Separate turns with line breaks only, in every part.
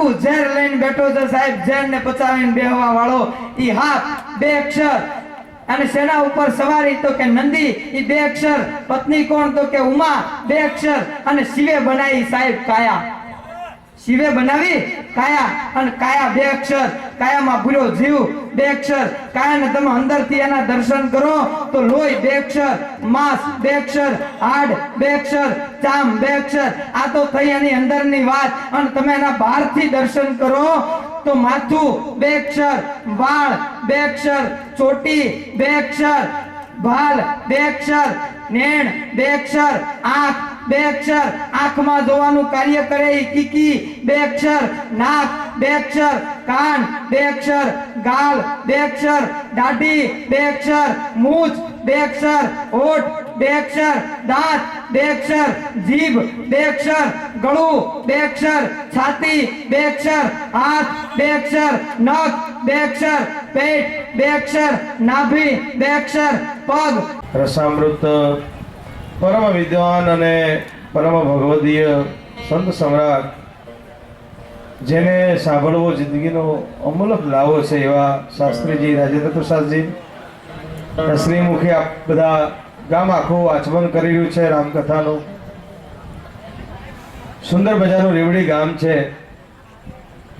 આખું ઝેર લઈને બેઠો છે સાહેબ. ઝેર ને પચાવીને બેહવા વાળો. ઈ હાથ, બે અક્ષર. અને સેના ઉપર સવારી તો કે નંદી, ઈ બે અક્ષર. પત્ની કોણ તો કે ઉમા, બે અક્ષર. અને શિવે બનાવી સાહેબ કાયા. શિવે બનાવી કાયા અને કાયા બે અક્ષર. કાયામાં ભૂલ્યો જીવ, બે અક્ષર. કાયાને તમે અંદરથી એના દર્શન કરો તો લોહી બે અક્ષર, માંસ બે અક્ષર, હાડ બે અક્ષર, ચામ બે અક્ષર. આ તો થઈ એની અંદરની વાત. અને તમે એના બહારથી દર્શન કરો તો માથું બે અક્ષર, વાળ બે અક્ષર, ચોટી બે અક્ષર, ભાલ બે અક્ષર, નેણ બે અક્ષર, આંખ બે અક્ષર આંખમાં જોવાનું કાર્ય કરે કીકી બે અક્ષર નાક બે અક્ષર કાન બે અક્ષર ગાલ બે અક્ષર દાઢી બે અક્ષર મૂછ બે અક્ષર હોઠ બે અક્ષર દાંત બે અક્ષર જીભ બે અક્ષર ગળું બે અક્ષર છાતી બે અક્ષર હાથ બે અક્ષર નખ બે અક્ષર પેટ બે અક્ષર નાભી બે અક્ષર પગ
રસામૃત પરમ વિદ્વાન અને પરમ ભગવદીય સંત સમ્રાટ, જેને સાંભળવો જિંદગીનો અમૂલક લાવો છે એવા શાસ્ત્રીજી રાજેન્દ્ર પ્રસાદજી શ્રીમુખી આ બધા ગામ આખું આચમન કરી રહ્યું છે રામકથાનું. સુંદર મજાનું રીવડી ગામ છે.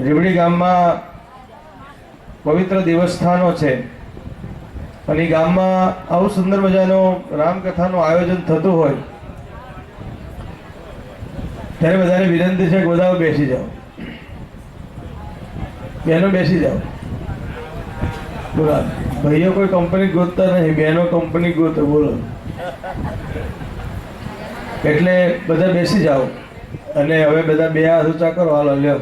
રીવડી ગામમાં પવિત્ર દેવસ્થાનો છે. અને ગામમાં આવું સુંદર મજાનો રામકથાનું આયોજન થતું હોય, ત્યારે બધાને વિનંતી છે ગોદાવ બેસી જાઓ. બહેનો બેસી જાઓ. બોલા, ભાઈઓ કોઈ કંપની ગોતતા નહીં, બહેનો કંપની ગોતો, બોલો. એટલે બધા બેસી જાઓ. અને હવે બધા બે હાથ ઊંચા કરો, હાલો, લ્યો.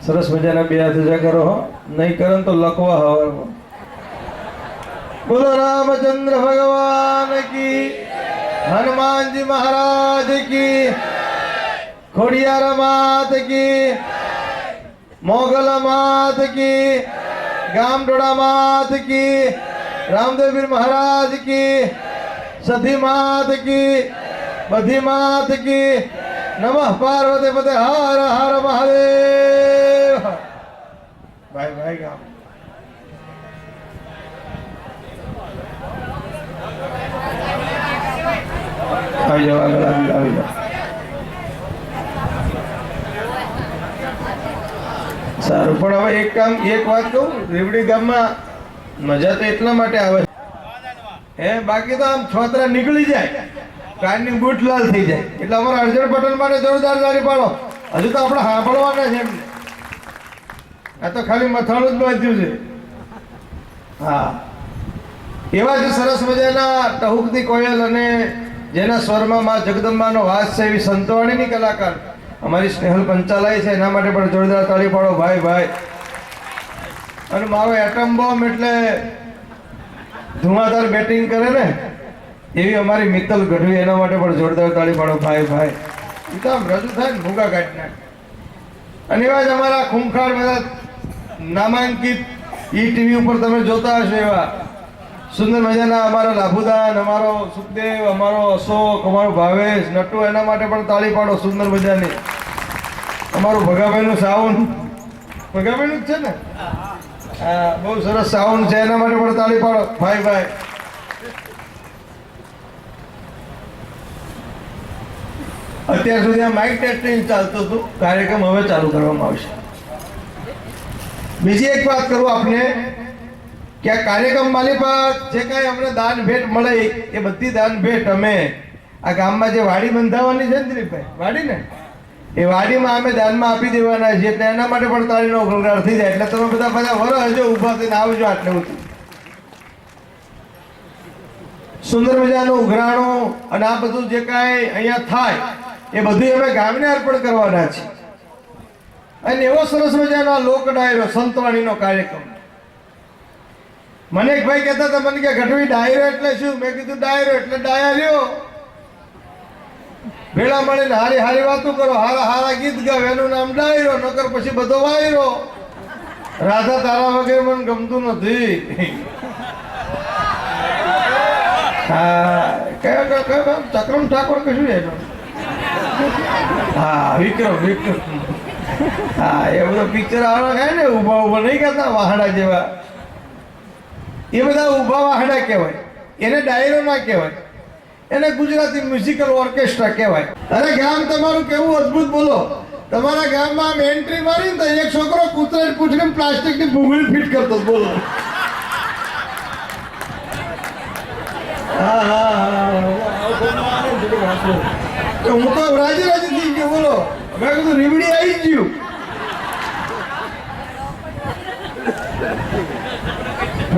સરસ મજાના બે હાથ ઊંચા કરો, હો. નહીં કરો તો લખવા હવારમાં બોલો રામચંદ્ર ભગવાન કી હનુમાનજી મહારાજ કી ખોડિયાર માત કી મોગલ માત કી ગામડોળા માત કી રામદેવપીર મહારાજ કી સધી માત કી બધી માત કી નમઃ પાર્વતી પતે હર હર મહાદેવ ભાઈ ભાઈ ગામ આવી જાઓ સારું, પણ હવે એક કામ, એક વાત કહું, રેવડી ગામમાં મજા તો એટલા માટે આવે હે, બાકી તો આમ છોતરા નીકળી જાય. કાનની બૂટ લાલ થઈ જાય. એટલે અમારા અર્જુન પટેલ માટે જોરદાર લારી પાડો. હજુ તો આપણે સાંભળવાના છે આ તો ખાલી મથાળું જ બાંધ્યું છે. હા. એવા જ સરસ મજાના ટહુકની કોયલ અને જેના સ્વરમાં માં જગદંબાનો વાસ છે એવી સંતવાણીની કલાકાર. અમારી સ્નેહલ પંચાલય છે, એના માટે પણ જોરદાર તાળી પાડો. ભાઈ ભાઈ. અને મારો એટમ બોમ્બ એટલે ધુમાધાર બેટિંગ કરે ને, એવી અમારી મિત્તલ ગઢવી એના માટે પણ જોરદાર તાળી પાડો. ભાઈ ભાઈ. એ તો રજૂ થાય ને ભૂગા કાઢને અને એવા જ અમારા ખૂંખાર બધા નામાંકિત ઈ ટીવી ઉપર તમે જોતા હશો એવા. સુંદર મજાના અમારો લાભુદાન, અમારો સુખદેવ, અમારો અશોક, અમારો ભાવેશ, નટુ, એના માટે પણ તાળી પાડો સુંદર મજાની. અમારું ભગાભાઈનું સાઉન્ડ. ભગાભાઈનું જ છે ને? બહુ સરસ સાઉન્ડ છે, એના માટે પણ તાળી પાડો. ભાઈ ભાઈ. અત્યાર સુધી આ માઇક ટેસ્ટિંગ ચાલતું હતું. કાર્યક્રમ હવે ચાલુ કરવામાં આવશે. બીજી એક વાત કરું આપને. કે આ કાર્યક્રમ માલિક જે કાંઈ અમને દાન ભેટ મળે એ બધી દાન ભેટ અમે આ ગામમાં જે વાડી બંધાવવાની છે ને દિલીપભાઈ વાડી ને એ વાડીમાં અમે દાનમાં આપી દેવાના છીએ એટલે એના માટે પણ તારીનો ગણગાર થઈ જાય. એટલે તમે બધા બધા વરો હજો, ઊભા થઈને આવજો આટલે બધું સુંદર મજાનું ઉઘરાણું અને આ બધું જે કાંઈ અહીંયા થાય, એ બધું અમે ગામને અર્પણ કરવાના છે અને એવો સરસ મજાનો લોક ડાયરો સંતવાણીનો કાર્યક્રમ. મને એક ભાઈ કહેતા હતા, મને કે ગઢવી ડાયરો એટલે શું? મેં કીધું, ડાયરો એટલે ડાયા લ્યો ભેળા મળીને હારી હારી વાતો કરો, હારા હારા ગીત ગાવ, એનું નામ ડાયરો, નકર પછી બધો વાયરો. રાધા તારા વગેરે મને ગમતું નથી. હા, કયો? ચક્રમ ઠાકોર કશું એનો? હા, વિક્રમ વિક્રમ. હા, એ બધો પિક્ચર આવડે ને, ઊભા ઊભા નહીં કરતા, વાહડા જેવા. એ બધા ઊભા વાહડા કહેવાય. એને ડાયરો ના કહેવાય. એને ગુજરાતી મ્યુઝિકલ ઓર્કેસ્ટ્રા કહેવાય. અરે ગામ તમારું કેવું અદ્ભુત બોલો. તમારા ગામમાં આમ એન્ટ્રી મારી તો એક છોકરો કૂતરે પૂછીને પ્લાસ્ટિકની ભૂંગળી ફિટ કરતો બોલો. હા હા, હું તો રાજી રાજી થઈ ગયો, બોલો. મેં કીધું રીબડી આવી ગયું.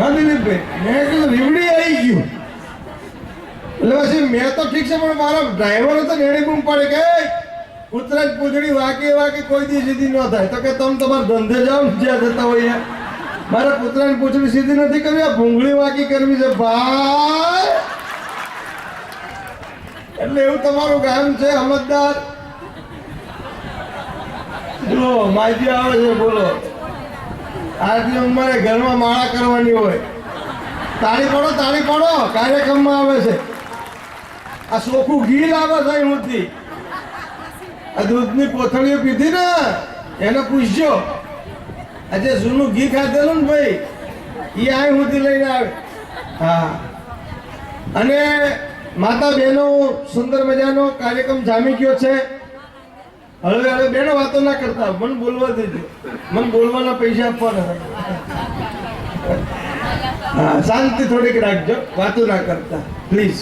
દિલીપભાઈ મેં કીધું રીવડી આવી ગયું. એટલે પછી મેં તો ઠીક છે પણ મારા ડ્રાઈવરો તો નેડી બૂમ પડે કે "એ, ઉતરાજ પૂંછડી વાકી વાકી કોઈ દી સીધી ન થાય. તો કે તમે તમારા ધંધે જાઓ જ્યાં જતા હોય મારા કૂતરાની પૂંછડી સીધી નથી કરવી આ ભૂંગળી વાકી કરવી છે ભાઈ. એટલે એવું તમારું ગામ છે અમદાર જો માહિતી આવે છે બોલો. આટલી ઉંમરે ઘરમાં માળા કરવાની હોય. તાળી પડો તાળી પડો, કાર્યક્રમમાં આવે છે. આ સોખું ઘી લાવે છે અહીંથી આ દૂધની કોથળીઓ પીધી ને, એને પૂછજો. આજે જૂનું ઘી ખાધેલું ને ભાઈ, એ અહીં સુધી લઈને આવે. હા. અને માતા બહેનો, સુંદર મજાનો કાર્યક્રમ જામી ગયો છે. હવે હવે બેનો વાતો ના કરતા, મને બોલવા દેજો. મને બોલવાના પૈસા આપવાના. હા, શાંતિ થોડીક રાખજો, વાતો ના કરતા. પ્લીઝ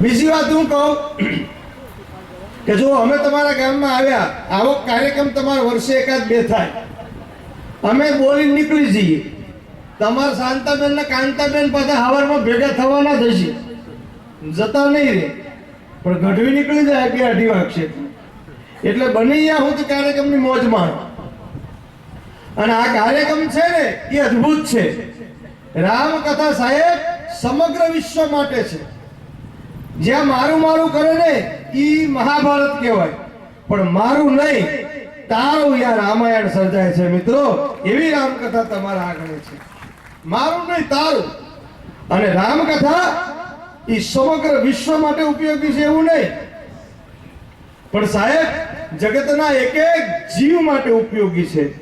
બીજી વાત હું કહું કે જો અમે તમારા ગામમાં આવ્યા, આવો કાર્યક્રમ તમારા વર્ષે એકાદ બે થાય. અમે બોલી નીકળી જઈએ. તમારા શાંતાબેન ને કાંતાબેન પાછા હવારમાં ભેગા થવાના થશે જતા નહીં રે પણ ગઢવી નીકળી જાય બે અઢી વાગશે એટલે બની ગયા હું તો કાર્યક્રમની મોજ માણ. અને આ કાર્યક્રમ છે ને, એ અદ્ભુત છે. રામકથા સાહેબ સમગ્ર વિશ્વ માટે છે. જ્યાં મારું મારું કરે ને એ મહાભારત કહેવાય. પણ મારું નહીં, તારું યા રામાયણ સર્જાય છે મિત્રો. એવી રામકથા તમારા આગળ છે. મારું નહીં, તારું. અને રામકથા એ સમગ્ર વિશ્વ માટે ઉપયોગી છે એવું નહીં. પણ સાહેબ, જગતના એક એક જીવ માટે ઉપયોગી છે.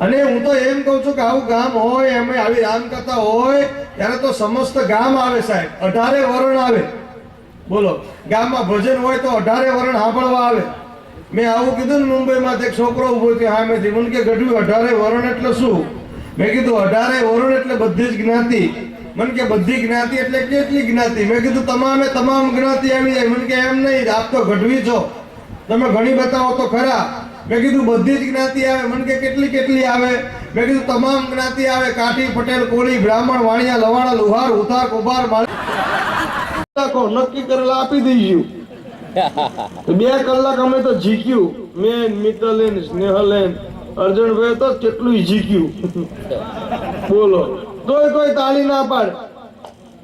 અને હું તો એમ કહું છું કે આવું ગામ હોય, એમ આવી રામકથા હોય, ત્યારે તો સમસ્ત ગામ આવે સાહેબ. અઢારે વરણ આવે. બોલો, ગામમાં ભજન હોય તો અઢારે વરણ સાંભળવા આવે. મેં આવું કીધું ને મુંબઈમાં એક છોકરો ઊભો થયો મેં મને કે ગઢવી, અઢારે વરણ એટલે શું? મેં કીધું, અઢારે વરણ એટલે બધી જ જ્ઞાતિ. મને કે, બધી જ્ઞાતિ એટલે કેટલી જ્ઞાતિ? મેં કીધું, તમામે તમામ જ્ઞાતિ આવી જાય. મને કે, એમ નહીં, આપ તો ગઢવી છો. તમે ઘણી બતાવો તો ખરા. મેં કીધું, બધી જ જ્ઞાતિ આવે. મને કે કેટલી કેટલી આવે? મેં કીધું, તમામ જ્ઞાતિ આવે. કાઠી, પટેલ, કોળી, બ્રાહ્મણ, વાણિયા, લવાણા, લુહાર ઉતાર કુભાર નક્કી કરેલા આપી દઈશું બે કલાક અમે તો જીક્યું મેં મિતલેન સ્નેહલેન અર્જુનભાઈ તો કેટલું જીક્યું બોલો. કોઈ કોઈ તાળી ના પાડે.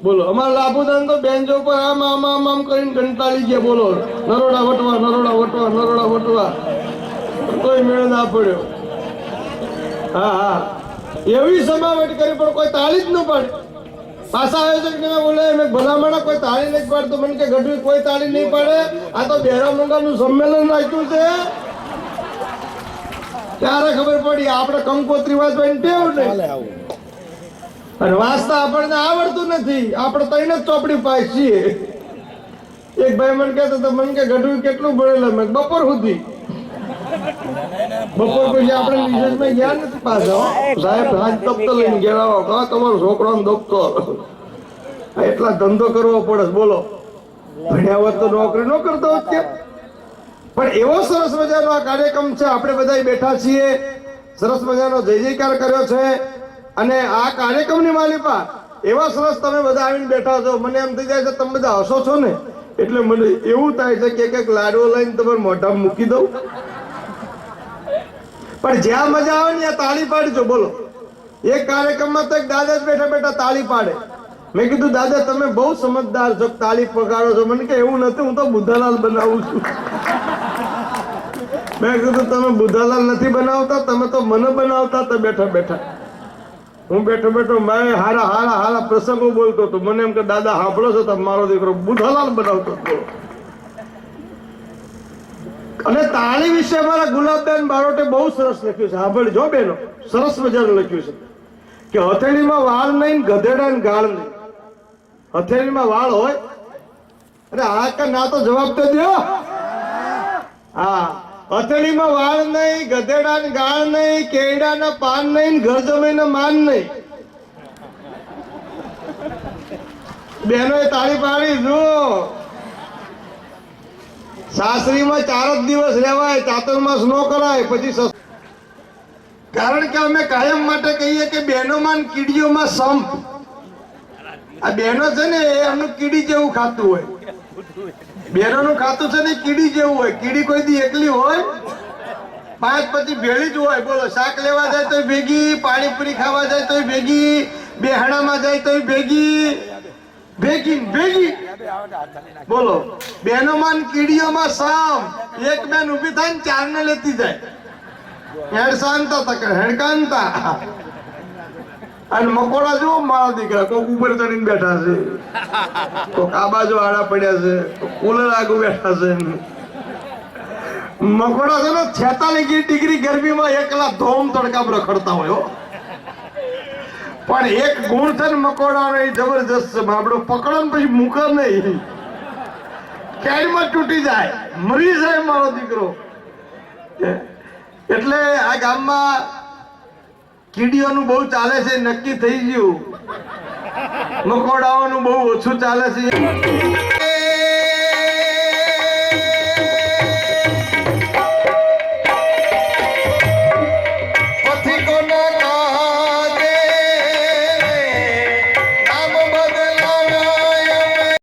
બોલો, અમારા લાભુદાન તો બેન્ચો પર આમ આમ આમ આમ કરીને કંટાળી ગયા, બોલો. નરોડા વટવા નરોડા વટવા નરોડા વટવા. કોઈ મેળ ના પડ્યો. હા હા. એવી સમાવટ કરી, પણ કોઈ તાળી જ ન પડે. પાછા આયોજક ને બોલે, મેં ભલામણ કોઈ તાળી નહીં પાડતો મને કે, ગઢવી, કોઈ તાળી નહીં પાડે? આ તો બેરા નું સંમેલન રાખ્યું છે. ત્યારે ખબર પડી, આપણે કંકોત્રી વાંચવાની ટેવ નહીં. અને વાંચતા આપણને આવડતું નથી. આપણે તઈને જ ચોપડી પાસ છીએ. એક ભાઈ મને કહેતો તો મને કે ગઢવી કેટલું ભણેલો? મેં બપોર સુધી. બપોર પછી આપણે રિસર્ચમાં ગયા નથી પાછા સાહેબ, હાથ દફતર લઈને ગેળાવો કહો, તમારો છોકરો દફતર એટલા ધંધો કરવો પડે બોલો. ભણ્યા હોત તો નોકરી ન કરતો હોત કે. પણ એવો સરસ મજાનો આ કાર્યક્રમ છે, આપણે બધા બેઠા છીએ. સરસ મજાનો જય જયકાર કર્યો છે. અને આ કાર્યક્રમની માલિપા એવા સરસ તમે બધા આવીને બેઠા છો. મને એમ થઈ જાય છે તમે બધા હસો છો ને? એટલે મને એવું થાય છે કે કંઈક લાડવો લઈને તમે મોઢામાં મૂકી દઉં. પણ જ્યાં મજા આવે ને ત્યાં તાળી પાડજો, બોલો. એક કાર્યક્રમમાં તો એક દાદા જ બેઠા બેઠા તાળી પાડે. મેં કીધું, દાદા, તમે બહુ સમજદાર છો, તાળી પગાડો છો. મને કે, એવું નથી, હું તો બુધાલાલ બનાવું છું. મેં કીધું, તમે બુધાલાલ નથી બનાવતા, તમે તો મને બનાવતા તો બેઠા બેઠા. હું બેઠો બેઠો મેં હારા હારા હારા પ્રસંગો બોલતો હતો. મને એમ કે, દાદા, સાંભળો છો તમે? મારો દીકરો બુધાલાલ બનાવતો હતો. અને તાળી વિશે મારા ગુલાબબેન બારોટે બહુ સરસ લખ્યું છે. સાંભળજો બેનો. સરસ મજાનું લખ્યું છે. કે હથેળીમાં વાળ નહીં, ગધેડા ને ગાળ નહીં. હથેળીમાં વાળ હોય? અરે આ કે ના તો જવાબ તો દો હા. હથેળીમાં વાળ નહીં ગધેડા ને ગાળ નહીં, કેડાના પાન નહીં ઘર જમીન માન નહીં. બેનો તાળી પાડી, જુઓ. સાસરીમાં ચાર જ દિવસ રહેવાય ચાતુર્માસ ન કરાય, પછી કારણ કે અમે કાયમ માટે કહીએ કે બહેનોમાં કીડીઓમાં સંપ. આ બહેનો છે ને, એ એમનું કીડી જેવું ખાતું હોય. બહેનોનું ખાતું છે ને કીડી જેવું હોય. કીડી કોઈ દી એકલી હોય? પાંચ પછી ભેળી જ હોય. બોલો, શાક લેવા જાય તોય ભેગી, પાણીપુરી ખાવા જાય તોય ભેગી, બેહણામાં જાય તોય ભેગી. ભેગી ભેગી. બોલો બેનો માન કીડીઓમાં સામ. એક બેન ઊભી થાય ને ચાર ને લેતી જાય. હેડસાંતા તક હેડકાંતા અને મકોડા જુઓ મારા દીકરા, કોક ઉપર ચડીને બેઠા છે. કોક આ આડા પડ્યા છે કુલર આગુ બેઠા છે મકોડા છે ને છેતાલીસ ડિગ્રી ગરમીમાં એકલા ધોમ તડકા રખડતા હોય પણ એક ગુણ છે ને મકોડાનો એ જબરજસ્ત છે, બાબડો પકડો ને પછી મૂકે નહીં. કેરીમાં તૂટી જાય, મરી જાય મારો દીકરો. એટલે આ ગામમાં કીડીઓનું બહુ ચાલે છે નક્કી થઈ ગયું. મકોડાઓનું બહુ ઓછું ચાલે છે.